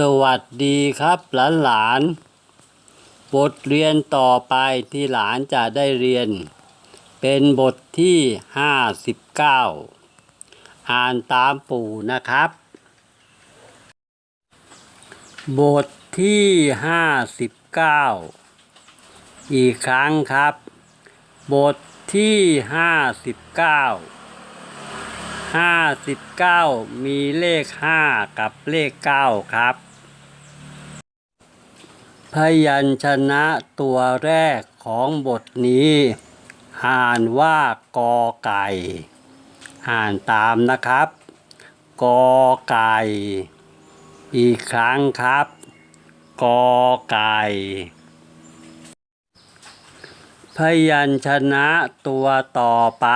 สวัสดีครับหลานหลานๆบทเรียนต่อไปที่หลานจะได้เรียน เป็นบทที่ 59 อ่านตามปู่นะครับ บทที่ 59 อีกครั้งครับ บทที่ 59 59 มีเลข 5 กับเลข 9 ครับ พยัญชนะตัวแรกของบทนี้ อ่านว่ากอไก่ อ่านตามนะครับ กอไก่ อีกครั้งครับ กอไก่พยัญชนะตัวต่อไป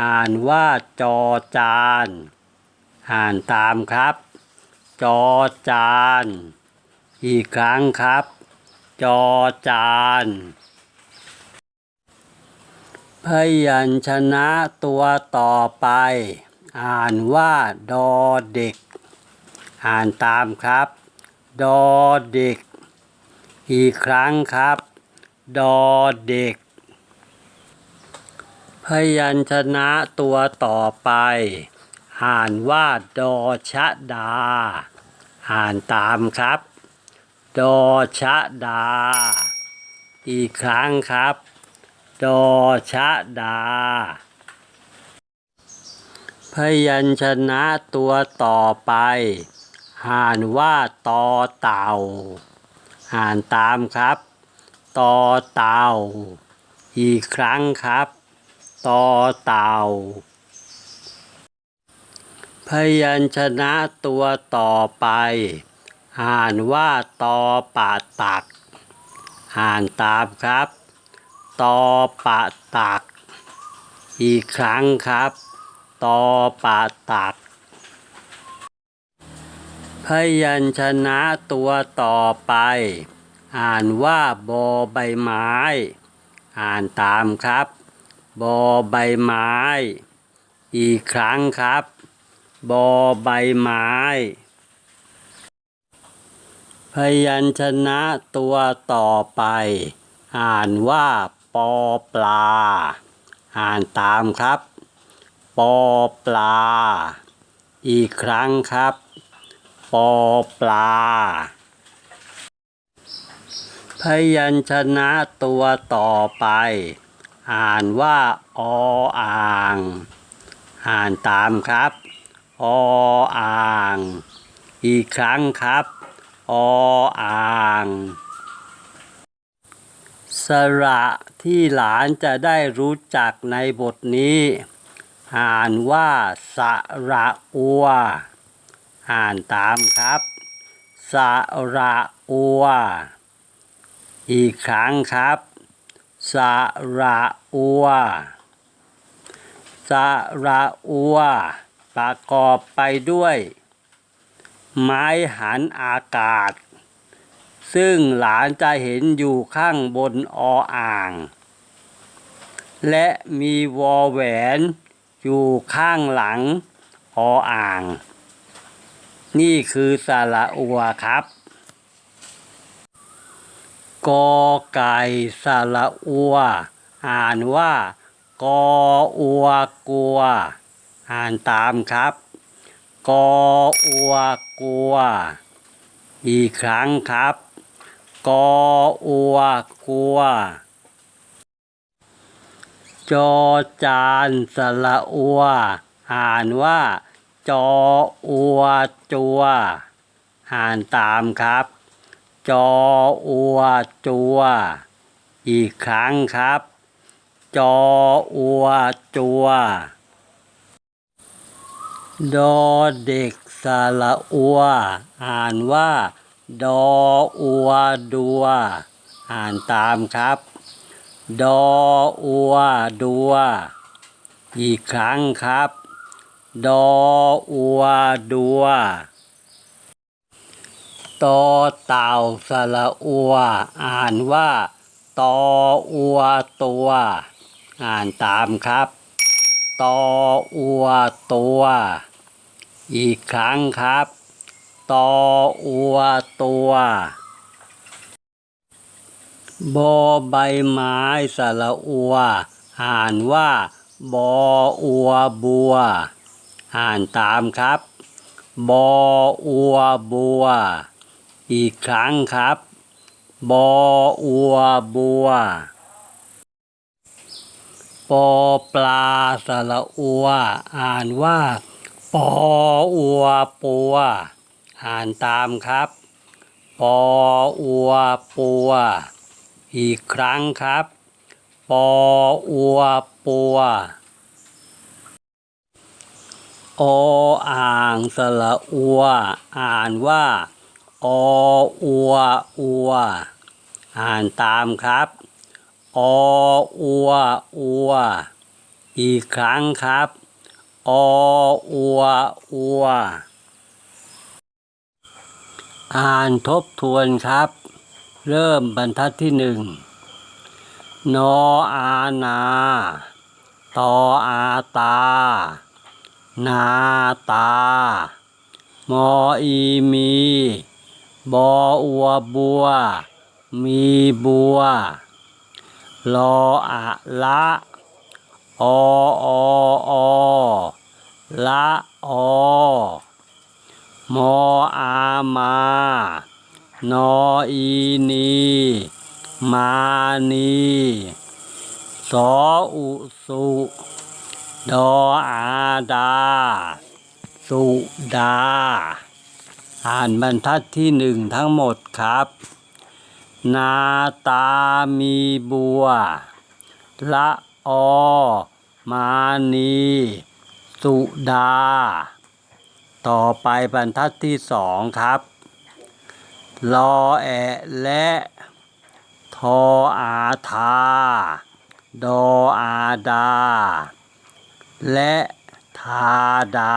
อ่านว่าจอจาน อ่านตามครับ จอจาน อีกครั้งครับ จอจาน พยัญชนะตัวต่อไป อ่านว่าดอเด็ก อ่านตามครับ ดอเด็ก อีกครั้งครับ ดอเด็ก พยัญชนะตัวต่อไป อ่านว่าดอชะดา อ่านตามครับ ดอชะดา อีกครั้งครับ ดอชะดา พยัญชนะตัวต่อไป อ่านว่าตอเต่า อ่านตามครับ ตอเต่า อีกครั้งครับ ต่อเต่า พยัญชนะตัวต่อไป อ่านว่าตอปะตัก อ่านตามครับตอปะตัก อีกครั้งครับตอปะตัก พยัญชนะตัวต่อไป อ่านว่าบอใบไม้ อ่านตามครับ บอใบไม้ อีกครั้งครับ บอใบไม้ พยัญชนะตัวต่อไป อ่านว่าปอปลา อ่านตามครับ ปอปลา อีกครั้งครับ ปอปลา พยัญชนะตัวต่อไป อ่านว่าออ่าง อ่านตามครับออ่าง อีกครั้งครับออ่างสระที่หลานจะได้รู้จักในบทนี้ อ่านว่าสระอัว อ่านตามครับสระอัว อีกครั้งครับ สระอัวสระอัวประกอบไปด้วย ไม้หันอากาศ ซึ่งหลานจะเห็นอยู่ข้างบนออ่าง และมีวอแหวนอยู่ข้างหลังออ่าง นี่คือสระอัวครับ กอไก่สระอัว อ่านว่ากออัวกัว อ่านตามครับ กออัวกัว อีกครั้งครับ กออัวกัว จอจานสระอัว อ่านว่า จออัวจัว อ่านตามครับ จออัวจัว อีกครั้งครับ จออัวจัว ดอเด็กสระอัว อ่านว่า ดออัวดัว อ่านตามครับ ดออัวดัว อีกครั้งครับ ดออัวดัว ตอเต่าสระอัว อ่านว่าตออัวตัว อ่านตามครับตออัวตัว อีกครั้งครับตออัวตัวบอใบไม้สระอัว อ่านว่าบออัวบัว อ่านตามครับบออัวบัว อีกครั้งครับ บออัวบัว ปอปลาสระอัว อ่านว่า ปออัวปัว อ่านตามครับ ปออัวปัว อีกครั้งครับ ปออัวปัวออ่างสระอัว อ่านว่า ออัวอัว อ่านตามครับออัวอัว อีกครั้งครับออัวอัว อ่านทบทวนครับ เริ่มบรรทัดที่หนึ่งนออานา ตออาตา นาตามออีมี บออัวบัว มีบัวรออะละออออละออมออามา นออีนี มานีสออุสุดออาดา สุดา อ่านบรรทัดที่หนึ่งทั้งหมดครับ นาตามีบัว ละออมานี สุดา ต่อไปบรรทัดที่สองครับ รอแอะและทออาทา ดออาดา และทาดา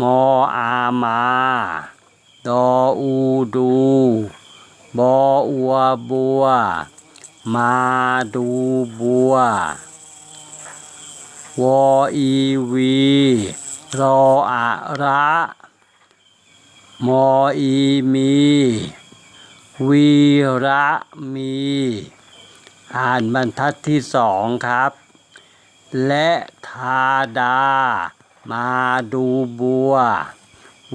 มออามา ดออูดู บออัวบัว มาดูบัว วออีวี รออะระ มออีมี วีระมี อ่านบรรทัดที่สองครับ และทาดา มาดูบัว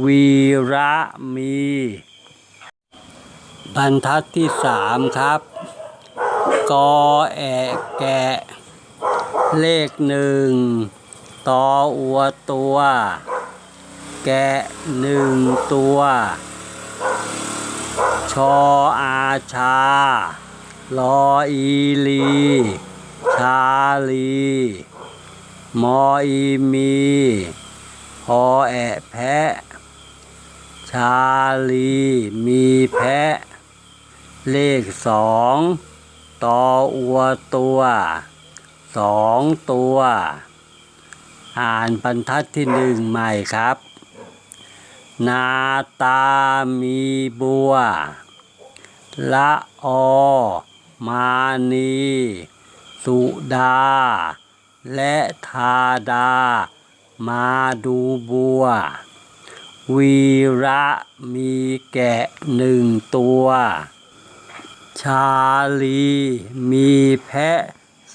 วีระมี บรรทัดที่สามครับ กอแอะแกะ เลขหนึ่งตออัวตัว แกะหนึ่งตัว ชออาชา ลออีลี ชาลี มออีมี พอแอะแพะ ชาลีมีแพะ เลขสองตออัวตัวสองตัว อ่านบรรทัดที่หนึ่งใหม่ครับ นาตามีบัว ละออมานี สุดา และทาดา มาดูบัว วีระมีแกะหนึ่งตัว ชาลีมีแพะ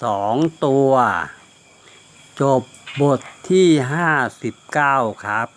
สองตัว จบบทที่ห้าสิบเก้าครับ